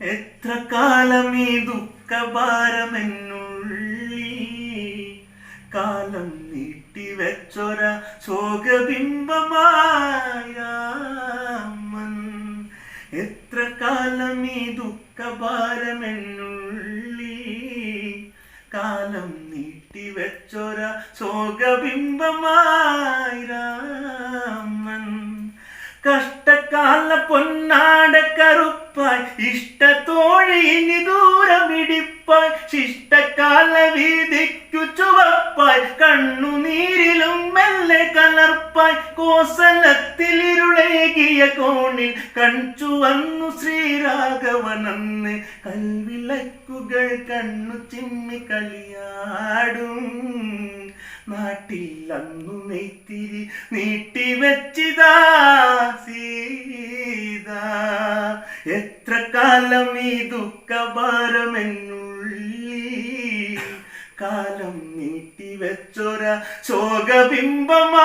എത്ര കാലം ഈ ദുഃഖഭാരമെന്നുള്ളി? കാലം നീട്ടിവെച്ചൊര ശോകബിംബമായാമൻ. എത്ര കാലം ഈ ദുഃഖഭാരമെന്നുള്ളി? കാലം നീട്ടിവെച്ചൊര ശോകബിംബമായി കഷ്ടകാല പൊന്നാട കറുപ്പായി ഇഷ്ടത്തോഴി ഇനി ദൂരമിടിപ്പായി ശിഷ്ടകാല വീതിക്കു ചുവപ്പായി കണ്ണുനീരിലും മെല്ലെ കലർപ്പായി കോസലത്തിലിരുളേകിയ കോണിൽ കൺചു വന്നു ശ്രീരാഘവനന്ന് കൽവിളക്കുകൾ കണ്ണു ചിമ്മി കളിയാടും. നാട്ടിൽ അന്നു നെയ്ത്തിരി നീട്ടിവെച്ചിതാ എത്ര കാലം ഈ ദുഃഖഭാരമെന്നുള്ളിൽ കാലം നീട്ടിവെച്ചൊര ശോകബിംബമായിരാ.